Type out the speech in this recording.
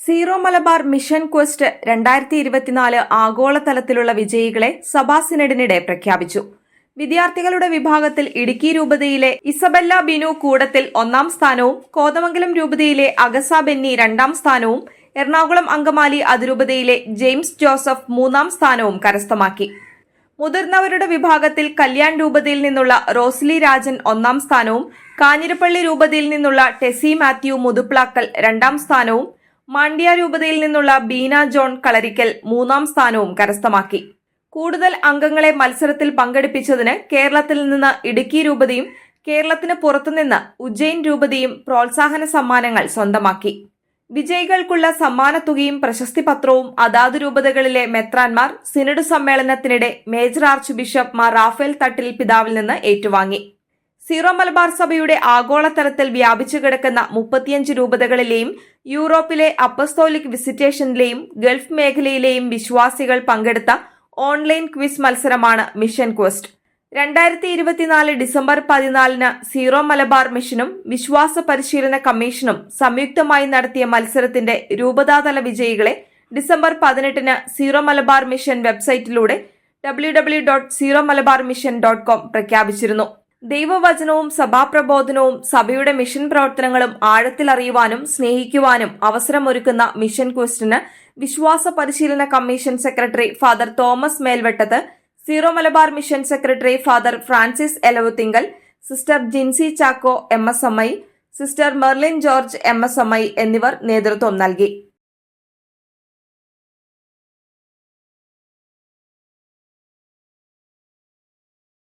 Zero Malabar mission quest രണ്ടായിരത്തി ഇരുപത്തിനാല് ആഗോളതലത്തിലുള്ള വിജയികളെ സഭാ പ്രഖ്യാപിച്ചു. വിദ്യാർത്ഥികളുടെ വിഭാഗത്തിൽ ഇടുക്കി രൂപതയിലെ ഇസബെല്ല ബിനു കൂടത്തിൽ ഒന്നാം സ്ഥാനവും കോതമംഗലം രൂപതയിലെ അഗസ ബെന്നി രണ്ടാം സ്ഥാനവും എറണാകുളം അങ്കമാലി അതിരൂപതയിലെ ജെയിംസ് ജോസഫ് മൂന്നാം സ്ഥാനവും കരസ്ഥമാക്കി. മുതിർന്നവരുടെ വിഭാഗത്തിൽ കല്യാൺ രൂപതയിൽ നിന്നുള്ള റോസ്ലി രാജൻ ഒന്നാം സ്ഥാനവും കാഞ്ഞിരപ്പള്ളി രൂപതയിൽ നിന്നുള്ള ടെസി മാത്യു മുതുപ്ലാക്കൽ രണ്ടാം സ്ഥാനവും മാണ്ഡ്യ രൂപതയിൽ നിന്നുള്ള ബീന ജോൺ കളരിക്കൽ മൂന്നാം സ്ഥാനവും കരസ്ഥമാക്കി. കൂടുതൽ അംഗങ്ങളെ മത്സരത്തിൽ പങ്കെടുപ്പിച്ചതിന് കേരളത്തിൽ നിന്ന് ഇടുക്കി രൂപതയും കേരളത്തിന് പുറത്തുനിന്ന് ഉജ്ജയിൻ രൂപതയും പ്രോത്സാഹന സമ്മാനങ്ങൾ സ്വന്തമാക്കി. വിജയികൾക്കുള്ള സമ്മാനത്തുകയും പ്രശസ്തി പത്രവും അതാത് രൂപതകളിലെ മെത്രാൻമാർ സിനഡ് സമ്മേളനത്തിനിടെ major archbishop Mar Raphael Thattil പിതാവിൽ നിന്ന് ഏറ്റുവാങ്ങി. സീറോ മലബാർ സഭയുടെ ആഗോളതലത്തിൽ വ്യാപിച്ചു കിടക്കുന്ന മുപ്പത്തിയഞ്ച് രൂപതകളിലെയും യൂറോപ്പിലെ അപ്പസ്തോലിക് വിസിറ്റേഷനിലെയും ഗൾഫ് മേഖലയിലെയും വിശ്വാസികൾ പങ്കെടുത്ത ഓൺലൈൻ ക്വിസ് മത്സരമാണ് മിഷൻ ക്വസ്റ്റ്. രണ്ടായിരത്തി ഇരുപത്തിനാല് ഡിസംബർ പതിനാലിന് സീറോ മലബാർ മിഷനും വിശ്വാസ പരിശീലന കമ്മീഷനും സംയുക്തമായി നടത്തിയ മത്സരത്തിന്റെ രൂപതാതല വിജയികളെ ഡിസംബർ പതിനെട്ടിന് zero Malabar mission വെബ്സൈറ്റിലൂടെ W W dot Syro Malabar mission dot com പ്രഖ്യാപിച്ചിരുന്നു. ദൈവവചനവും സഭാപ്രബോധനവും സഭയുടെ മിഷൻ പ്രവർത്തനങ്ങളും ആഴത്തിലറിയുവാനും സ്നേഹിക്കുവാനും അവസരമൊരുക്കുന്ന മിഷൻ ക്വസ്റ്റിന് വിശ്വാസ പരിശീലന commission secretary father Thomas Melvettath Syro Malabar mission secretary father Francis Elavuthinkal sister Jincy Chacko M S M I sister Merlin George M S M I എന്നിവർ നേതൃത്വം നൽകി.